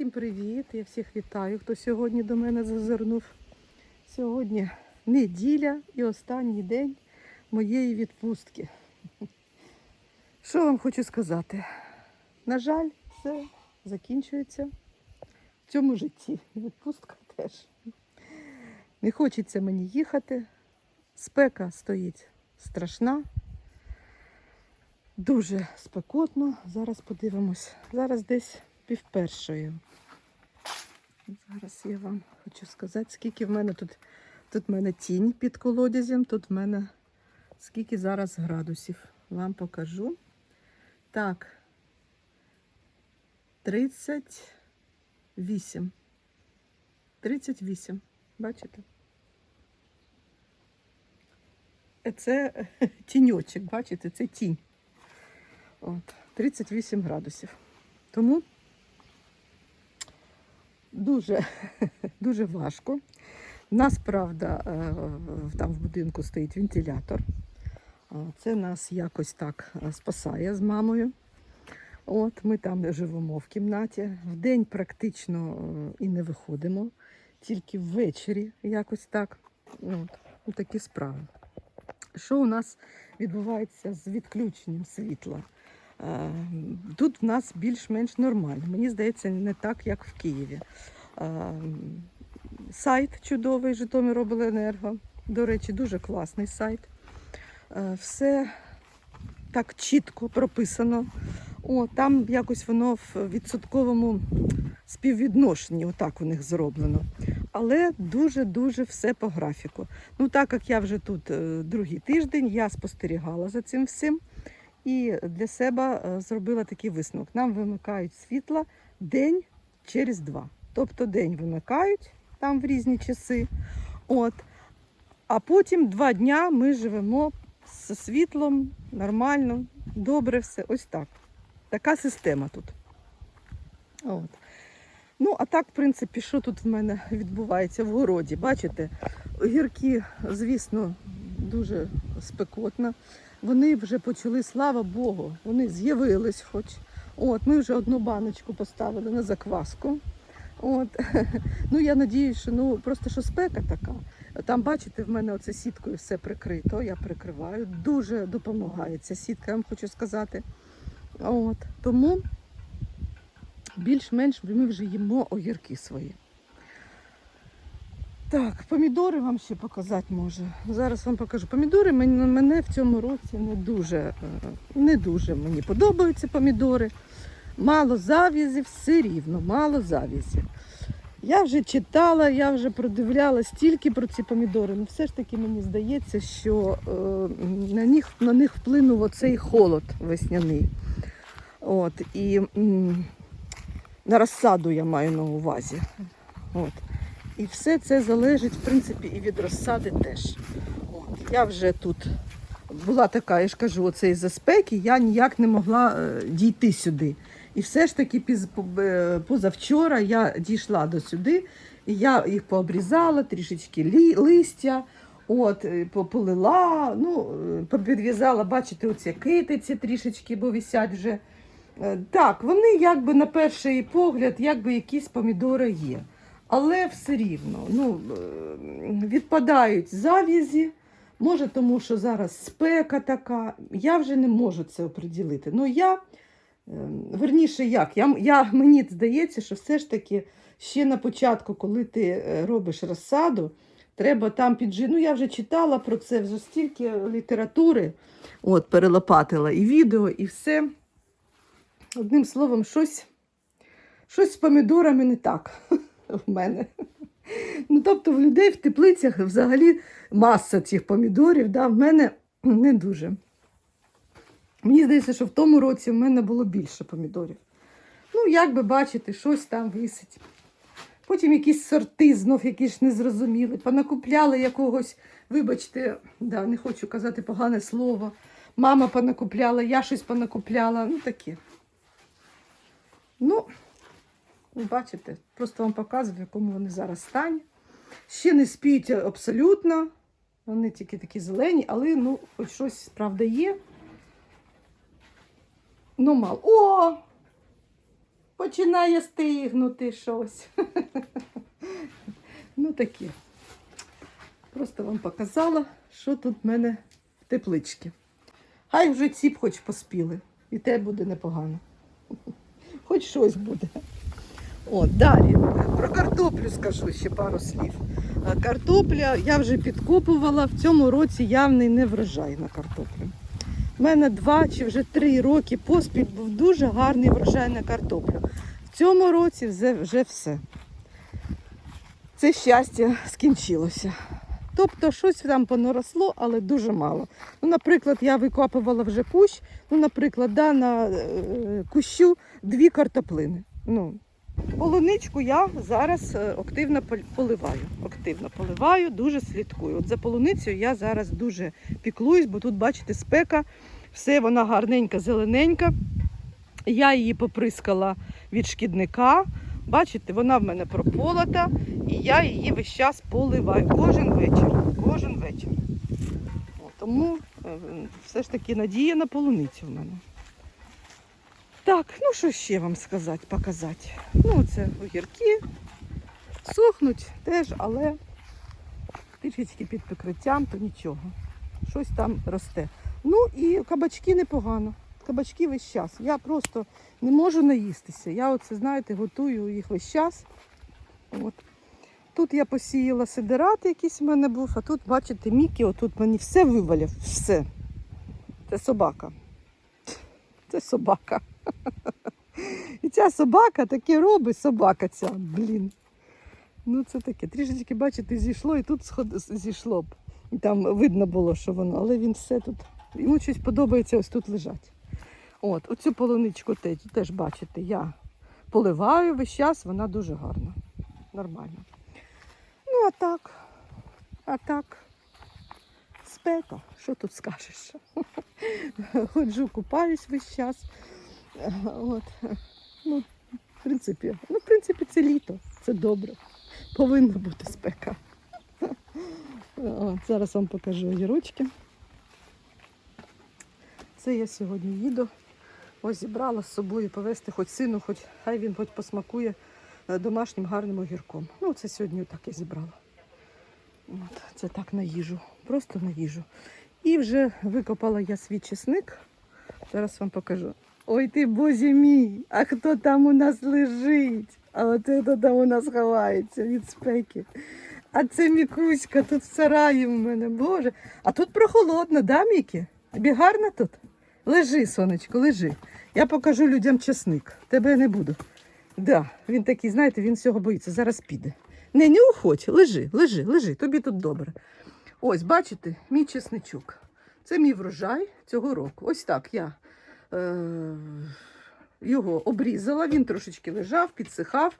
Всім привіт! Я всіх вітаю, хто сьогодні до мене зазирнув. Сьогодні неділя і останній день моєї відпустки. Що вам хочу сказати? На жаль, все закінчується в цьому житті. Відпустка теж. Не хочеться мені їхати. Спека стоїть страшна. Дуже спекотно. Зараз подивимось. Зараз десь пів першої. Зараз я вам хочу сказати, скільки в мене тут. Тут в мене тінь під колодязем, тут в мене скільки зараз градусів. Вам покажу. Так. 38. 38. Бачите? Е, Це тіньочок, бачите, це тінь. От, 38 градусів. Тому дуже, дуже важко. У нас, правда, е, там в будинку стоїть вентилятор. Це нас якось так е, спасає з мамою. От, ми там живемо в кімнаті. Вдень практично е, і не виходимо, тільки ввечері якось так. От, ну, такі справи. Що у нас відбувається з відключенням світла? Е, Тут в нас більш-менш нормально. Мені здається, не так, як в Києві. Е, Сайт чудовий Житомиробленерго. До речі, дуже класний сайт. Е, Все так чітко прописано. О, там якось воно в відсотковому співвідношенні, отак у них зроблено. Але дуже-дуже все по графіку. Ну, так як я вже тут другий тиждень, я спостерігала за цим всім і для себе е, зробила такий висновок. Нам вимикають світла день через два. Тобто день вимикають там в різні часи. От. А потім два дня ми живемо з світлом нормально, добре все. Ось так. Така система тут. От. Ну, а так, в принципі, що тут в мене відбувається в городі? Бачите, огірки, звісно, дуже спекотно. Вони вже почали, слава Богу, вони з'явились хоч. От, ми вже одну баночку поставили на закваску. От. Ну, я надіюсь, що ну, просто що спека така. Там, бачите, в мене оце сіткою все прикрито, я прикриваю. Дуже допомагає ця сітка, я вам хочу сказати. От. Тому більш-менш ми вже їмо огірки свої. Так, помідори вам ще показати можу. Зараз вам покажу. Помідори мене, в цьому році не дуже, е, не дуже мені подобаються помідори. Мало завізів, все рівно, мало завізів. Я вже читала, я вже продивляла стільки про ці помідори. Ну все ж таки мені здається, що е, на, них, на них вплинув оцей холод весняний. От, і м, на розсаду я маю на увазі. От. І все це залежить, в принципі, і від розсади теж. От. Я вже тут була така, я ж кажу, оце із-за спеки, я ніяк не могла е, дійти сюди. І все ж таки е, позавчора я дійшла до сюди, і я їх пообрізала, трішечки лі, листя, от, е, полила, ну, попідв'язала, бачите, оці китиці трішечки, бо висять вже. Так, вони якби на перший погляд, якби якісь помідори є. Але все рівно ну, е, відпадають завізі. Може, тому що зараз спека така. Я вже не можу це оприділити. Ну, я, е, верніше, як? Я, я, мені здається, що все ж таки ще на початку, коли ти е, робиш розсаду, треба там піджи. Ну, я вже читала про це, вже стільки літератури от, перелопатила, і відео, і все. Одним словом, щось, щось з помідорами не так в мене. Ну, тобто, в людей в теплицях взагалі маса цих помідорів, да, в мене не дуже. Мені здається, що в тому році в мене було більше помідорів. Ну, як би бачите, щось там висить. Потім якісь сорти знов якісь незрозуміли. Понакупляли якогось, вибачте, да, не хочу казати погане слово. Мама понакупляла, я щось понакупляла. Ну таке. Ну, ви бачите, просто вам показую, в якому вони зараз стані. Ще не спіють абсолютно. Вони тільки такі зелені, але ну, хоч щось, правда, є. Ну, мало. О! починає стигнути щось. Ну таке. Просто вам показала, що тут в мене в тепличці. Хай вже ці б хоч поспіли. І те буде непогано. Хоч щось буде. О, далі. Про картоплю скажу ще пару слів. Е, Картопля я вже підкопувала. В цьому році явний не врожай на картоплю. У мене два чи вже три роки поспіль був дуже гарний врожай на картоплю. В цьому році вже, все. Це щастя скінчилося. Тобто щось там понаросло, але дуже мало. Ну, наприклад, я викопувала вже кущ, ну, наприклад, да, на е, кущу дві картоплини. Ну, полуничку я зараз е, активно поливаю. Активно поливаю, дуже слідкую. От за полуницею я зараз дуже піклуюсь, бо тут, бачите, спека, все вона гарненька, зелененька. Я її поприскала від шкідника. Бачите, вона в мене прополота, і я її весь час поливаю кожен вечір. Кожен вечір. Тому е, все ж таки надія на полуницю в мене. Так, ну що ще вам сказати, показати? Ну, це огірки. Сохнуть теж, але трішечки під прикриттям, то нічого. Щось там росте. Ну і кабачки непогано. Кабачки весь час. Я просто не можу наїстися. Я оце, знаєте, готую їх весь час. От. Тут я посіяла сидират, якийсь в мене був, а тут, бачите, Мікі, отут мені все виваляв. Все. Це собака. Це собака. І ця собака таке робить, собака ця, блін. Ну це таке. Трішечки, бачите, зійшло і тут сход... зійшло б. І там видно було, що воно, але він все тут. Йому щось подобається ось тут лежать. От, оцю полуничку теж, теж бачите, я поливаю весь час, вона дуже гарна. Нормально. Ну, а так, а так, спека, що тут скажеш? Ходжу, купаюсь весь час. От. Ну, в принципі, ну, в принципі, це літо, це добре. Повинна бути спека. От, зараз вам покажу огірочки. Це я сьогодні їду. Ось зібрала з собою повезти хоч сину, хоч хай він хоч посмакує е, домашнім гарним огірком. Ну, це сьогодні так я зібрала. От, це так на їжу, просто на їжу. І вже викопала я свій чесник. Зараз вам покажу. Ой ти, боже мій, а хто там у нас лежить? А от хто там у нас ховається від спеки. А це Мікуська, тут в сараї в мене, боже. А тут прохолодно, да, Мікі? Тобі гарно тут? Лежи, сонечко, лежи. Я покажу людям чесник. Тебе не буду. Да, він такий, знаєте, він всього боїться, зараз піде. Не, не уходь, лежи, лежи, лежи, тобі тут добре. Ось, бачите, мій чесничок. Це мій врожай цього року. Ось так я його обрізала, він трошечки лежав, підсихав.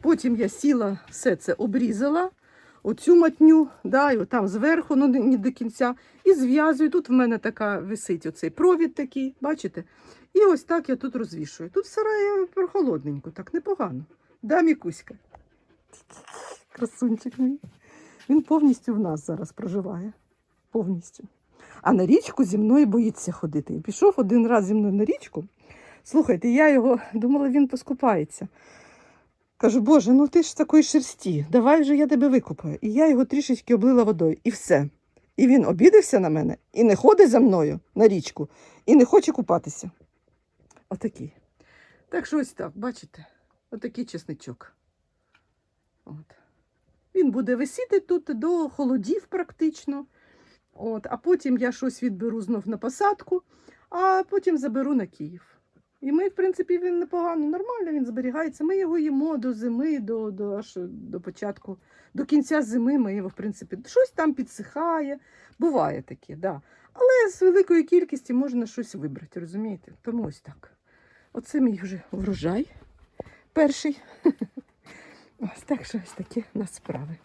Потім я сіла, все це обрізала, оцю матню, да, і там зверху, ну не до кінця, і зв'язую. Тут в мене така висить оцей провід такий, бачите? І ось так я тут розвішую. Тут в сараї прохолодненько, так непогано. Да, Мікуська? Красунчик мій. Він повністю в нас зараз проживає. Повністю. А на річку зі мною боїться ходити. І пішов один раз зі мною на річку. Слухайте, я його думала, він поскупається. Кажу, Боже, ну ти ж такої шерсті, давай вже я тебе викупаю. І я його трішечки облила водою, і все. І він обідався на мене і не ходить за мною на річку, і не хоче купатися. Отакий. Так що ось так, бачите? Отакий чесничок. От. Він буде висіти тут до холодів практично. От. А потім я щось відберу знов на посадку, а потім заберу на Київ. І ми, в принципі, він непогано, нормально він зберігається. Ми його їмо до зими, до, до, аж до початку, до кінця зими ми його, в принципі, щось там підсихає. Буває таке, да. Але з великої кількості можна щось вибрати, розумієте? Тому ось так. Оце мій вже врожай перший. Ось так що ось такі у справи.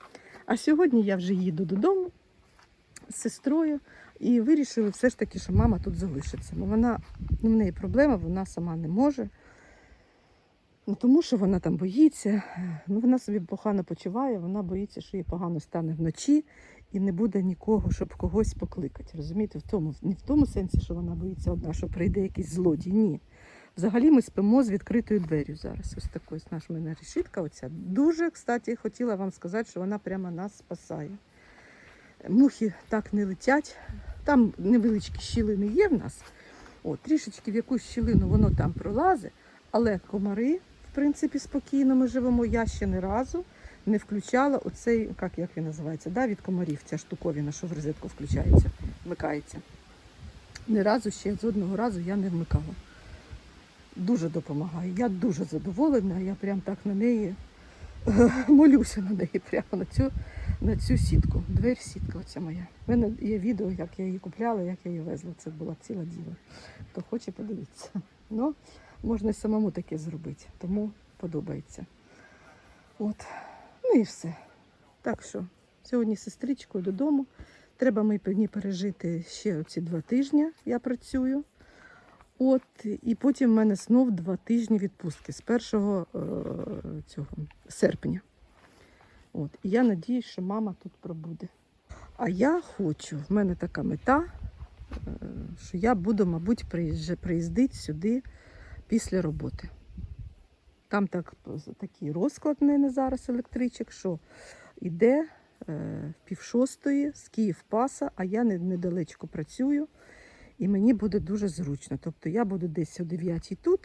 А сьогодні я вже їду додому з сестрою і вирішили все ж таки, що мама тут залишиться. Бо вона, ну, в неї проблема, вона сама не може. Ну, тому що вона там боїться. Ну, вона собі погано почуває, вона боїться, що їй погано стане вночі і не буде нікого, щоб когось покликати. Розумієте, в тому, не в тому сенсі, що вона боїться одна, що прийде якийсь злодій. Ні. Взагалі ми спимо з відкритою дверю зараз. Ось такою наша мене решітка. Оця. Дуже, кстати, хотіла вам сказати, що вона прямо нас спасає. Мухи так не летять. Там невеличкі щілини є в нас. От, трішечки в якусь щілину воно там пролазить, але комари, в принципі, спокійно ми живемо. Я ще не разу не включала оцей, як, як він називається, да, від комарів, ця штуковина, що в розетку включається, вмикається. Ні разу ще з одного разу я не вмикала. Дуже допомагає. Я дуже задоволена, я прям так на неї молюся на неї, прямо на цю, на цю сітку. Двері сітка оця моя. У мене є відео, як я її купляла, як я її везла. Це була ціла діла. Хто хоче, подивіться. Ну, можна й самому таке зробити, тому подобається. От. Ну і все. Так що, сьогодні з сестричкою додому. Треба мені пережити ще оці два тижні. Я працюю. От, і потім в мене знов два тижні відпустки з 1 е, цього, серпня. От, і я надіюсь, що мама тут пробуде. А я хочу, в мене така мета, е, що я буду, мабуть, приїздити сюди після роботи. Там так, такий розклад в мене зараз електричок, що йде е, в пів шостої з Київ-Паса, а я недалечко працюю. І мені буде дуже зручно. Тобто я буду десь о 9 тут,